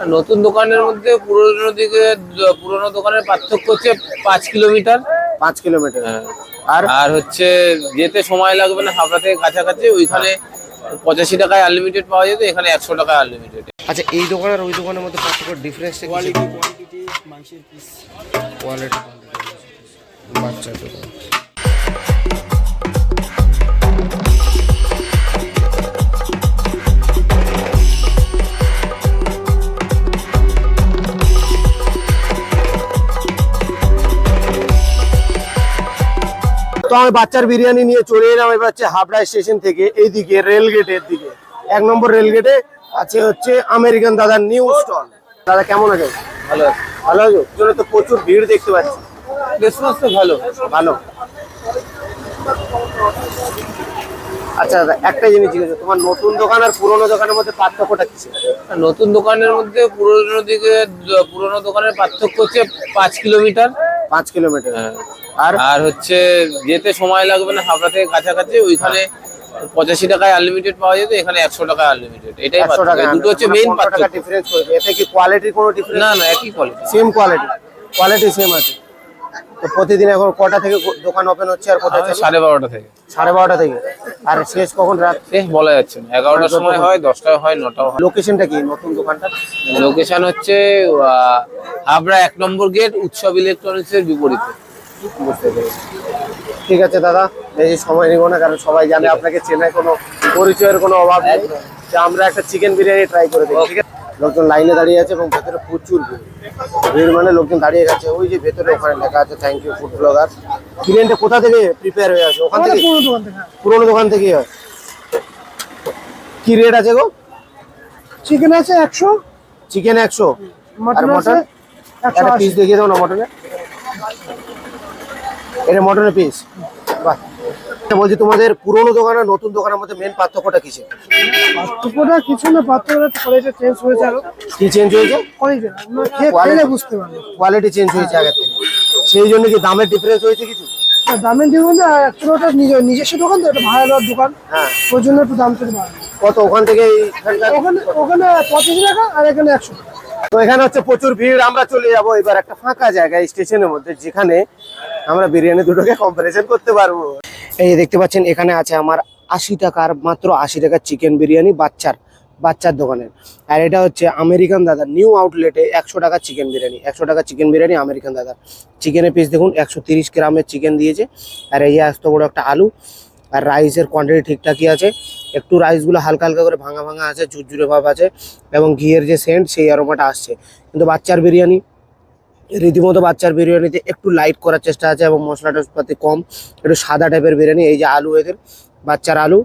আর নতুন দোকানের মধ্যে পুরোনো দিকে পুরোনো দোকানের পার্থক্য হচ্ছে পাঁচ কিলোমিটার। পাঁচ কিলোমিটার। হ্যাঁ। আর? আর হচ্ছে যেতে সময় লাগবে না হাবড়া থেকে কাছাকাছি ওইখানে পঁচাশি টাকায় আনলিমিটেড পাওয়া যেত এখানে একশো টাকায় আনলিমিটেড আচ্ছা এই দোকান আর ওই দোকানের মধ্যে পার্থক্য ডিফারেন্স কোয়ালিটি কোয়ান্টিটি মাংসের পিস কোয়ালিটি বাচ্চা দোকান। তো আমি বাচ্চার বিরিয়ানি নিয়ে চলে এলাম এবার হচ্ছে হাবড়া স্টেশন থেকে এইদিকে রেল গেটের দিকে। এক নম্বর রেল গেটে আছে হচ্ছে আমেরিকান দাদার নিউ স্টল। দাদা কেমন আছে ভালো ভালো আছো? জন্য তো প্রচুর ভিড় দেখতে পাচ্ছি। রেসপন্স তো ভালো। ভালো। আচ্ছা দাদা একটা জিনিস জিজ্ঞেস তোমার নতুন দোকান আর পুরোনো দোকানের মধ্যে পার্থক্যটা কি? নতুন দোকানের মধ্যে পুরোনো দিকে পুরোনো দোকানের পার্থক্য হচ্ছে পাঁচ কিলোমিটার। পাঁচ কিলোমিটার। হ্যাঁ। আর আর হচ্ছে যেতে সময় লাগবে না হাবড়া থেকে কাছাকাছি ওইখানে পঁচাশি টাকায় আনলিমিটেড পাওয়া যেত এখানে একশো টাকায় আনলিমিটেড এটাই দুটো হচ্ছে মেইন পার্থক্য। ডিফারেন্স এতে কি কোয়ালিটির কোনো ডিফারেন্স না না একই quality same quality quality same আছে। তো প্রতিদিন এখন কটা থেকে দোকান ওপেন হচ্ছে আর কোথায় চলে? সাড়ে বারোটা থেকে। সাড়ে বারোটা থেকে। আর শেষ কখন রাত? শেষ বলা যাচ্ছে না। এগারোটার সময় হয় দশটায় হয় নটাও হয়। লোকেশনটা কি? নতুন দোকানটা? লোকেশন হচ্ছে হাবড়া এক নম্বর গেট উৎসব ইলেকট্রনিক্স এর বিপরীতে। বুঝতে পেরেছি। ঠিক আছে দাদা বেশি সময় নিব না কারণ সবাই জানে আপনাকে চেনায় কোনো পরিচয়ের কোনো অভাব নেই। যে আমরা একটা চিকেন বিরিয়ানি ট্রাই করে দিই ঠিক আছে? লোকজন লাইনে দাঁড়িয়ে আছে এবং ভেতরে প্রচুর ভিড়। ভিড় মানে লোকজন দাঁড়িয়ে গেছে। ওই যে ভেতরে ওখানে লেখা আছে থ্যাংক ইউ ফুড ব্লগার বিরিয়ানিটা কোথা থেকে প্রিপেয়ার হয়ে আছে ওখান থেকে? পুরোনো দোকান থেকেই হয়। কি রেট আছে গো? চিকেন আছে একশো। চিকেন একশো। আর মটন একশো একটা পিস দেখিয়ে দাও না মটনের এটা মটনের পিস বাহ। বলছি তোমাদের পুরোনো দোকান আর নতুন দোকানের মধ্যে মেন পার্থক্যটা কিসে পার্থক্যটা কিছু না পার্থক্যটা কোয়ালিটি চেঞ্জ হয়েছে আরও। কি চেঞ্জ হয়েছে? কোয়ালিটি বুঝতে পারবেন কোয়ালিটি চেঞ্জ হয়েছে আগের থেকে। সেই জন্য কি দামের ডিফারেন্স হয়েছে কিছু? দামের মধ্যে অ্যাকচুয়ালি ওটা নিজস্ব দোকান তো এটা ভাড়া দেওয়ার দোকান। হ্যাঁ। ওই জন্য একটু দাম চলে কত? ওখান থেকে ওখানে ওখানে পঁচিশ টাকা আর এখানে একশো টাকা। তো এখানে হচ্ছে প্রচুর ভিড়, আমরা চলে যাব এবার একটা ফাঁকা জায়গায় স্টেশনের মধ্যে, যেখানে আমরা বিরিয়ানি দুটোকে কম্পারিজন করতে পারব। এই দেখতে পাচ্ছেন, এখানে আছে আমার আশি টাকার মাত্র আশি টাকার চিকেন বিরিয়ানি বাচ্চার বাচ্চার দোকানের। আর এটা হচ্ছে আমেরিকান দাদার নিউ আউটলেটে একশো টাকা চিকেন বিরিয়ানি, একশো টাকা চিকেন বিরিয়ানি আমেরিকান দাদার। চিকেনের পিস দেখুন, একশো তিরিশ গ্রামের চিকেন দিয়েছে। আর এই এত বড় একটা আলু আর রাইসের কোয়ান্টিটি ঠিকঠাকই আছে। একটু রাইসগুলো হালকা হালকা করে ভাঙা ভাঙা আছে, ঝুরঝুরে ভাব আছে এবং ঘিয়ের যে সেন্ট সেই অ্যারোমাটা আসছে। কিন্তু বাচ্চার বিরিয়ানি, রীতিমতো বাচ্চার বিরিয়ানিতে একটু লাইট করার চেষ্টা আছে এবং মশলা টসপাতি কম। একটু সাদা টাইপের বিরিয়ানি, এই যে আলু এদের, বাচ্চার আলু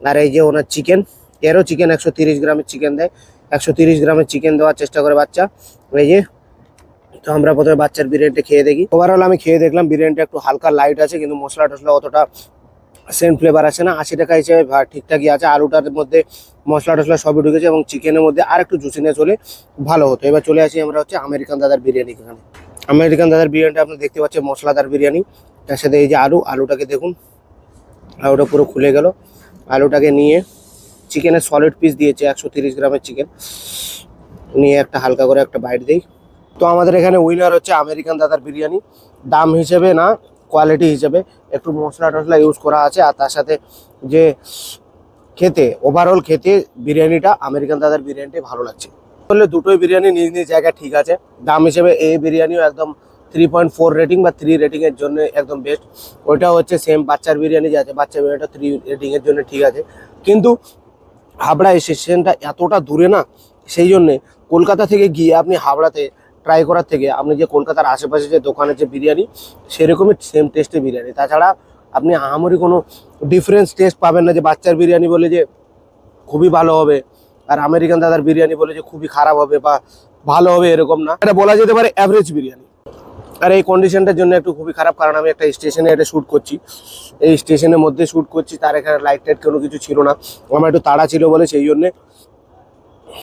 আর এই যে ওনার চিকেন এরও চিকেন একশো তিরিশ গ্রামের চিকেন দেয়। একশো তিরিশ গ্রামের চিকেন দেওয়ার চেষ্টা করে বাচ্চা। এই যে, তো আমরা প্রথমে বাচ্চার বিরিয়ানিটা খেয়ে দেখি। ওভারঅল আমি খেয়ে দেখলাম, বিরিয়ানিটা একটু হালকা লাইট আছে, কিন্তু মশলা টসলা অতটা সেন্ট ফ্লেভার আছে না, আশি টাকা হিসেবে ঠিকঠাকই আছে। আলুটার মধ্যে মশলা টসলা সবই ঢুকেছে এবং চিকেনের মধ্যে আর একটু জুসিনেস হলে ভালো হতো। এবার চলে আসি আমরা হচ্ছে আমেরিকান দাদার বিরিয়ানি এখানে। আমেরিকান দাদার বিরিয়ানিটা আপনি দেখতে পাচ্ছেন, মশলাদার বিরিয়ানি। তার সাথে এই যে আলু, আলুটাকে দেখুন। আলুটা পুরো খুলে গেল। আলুটাকে নিয়ে চিকেনের সলিড পিস দিয়েছে, একশো তিরিশ গ্রামের চিকেন নিয়ে একটা হালকা করে একটা বাইট দিই। তো আমাদের এখানে উইনার হচ্ছে আমেরিকান দাদার বিরিয়ানি। দাম হিসেবে না কোয়ালিটি হিসেবে একটু মশলা টসলা ইউজ করা আছে আর তার সাথে যে খেতে ওভারঅল খেতে বিরিয়ানিটা, আমেরিকান দাদার বিরিয়ানিটাই ভালো লাগছে। বললে দুটোই বিরিয়ানি নিজ নিজ জায়গায় ঠিক আছে। দাম হিসেবে এই বিরিয়ানিও একদম থ্রি পয়েন্ট ফোর রেটিং বা থ্রি রেটিংয়ের জন্য একদম বেস্ট ওইটা হচ্ছে সেম বাচ্চার বিরিয়ানি যে আছে, বাচ্চার বিরিয়ানিটা থ্রি রেটিংয়ের জন্য ঠিক আছে। কিন্তু হাবড়া স্টেশনটা এতটা দূরে না, সেই জন্যে কলকাতা থেকে গিয়ে আপনি হাবড়াতে ট্রাই করার থেকে আপনি যে কলকাতার আশেপাশে যে দোকানের যে বিরিয়ানি, সেরকমই সেম টেস্টের বিরিয়ানি। তাছাড়া আপনি আহামরি কোনো ডিফারেন্স টেস্ট পাবেন না যে বাচ্চার বিরিয়ানি বলে যে খুবই ভালো হবে, আর আমেরিকান দাদার বিরিয়ানি বলে যে খুবই খারাপ হবে বা ভালো হবে এরকম না। এটা বলা যেতে পারে অ্যাভারেজ বিরিয়ানি। আর এই কন্ডিশনটার জন্য একটু খুবই খারাপ, কারণ আমি একটা স্টেশনে এটা শ্যুট করছি। এই স্টেশনের মধ্যে শ্যুট করছি, তার এখানে লাইট টাইট কোনো কিছু ছিল না। আমার একটু তাড়া ছিল বলে সেই জন্যে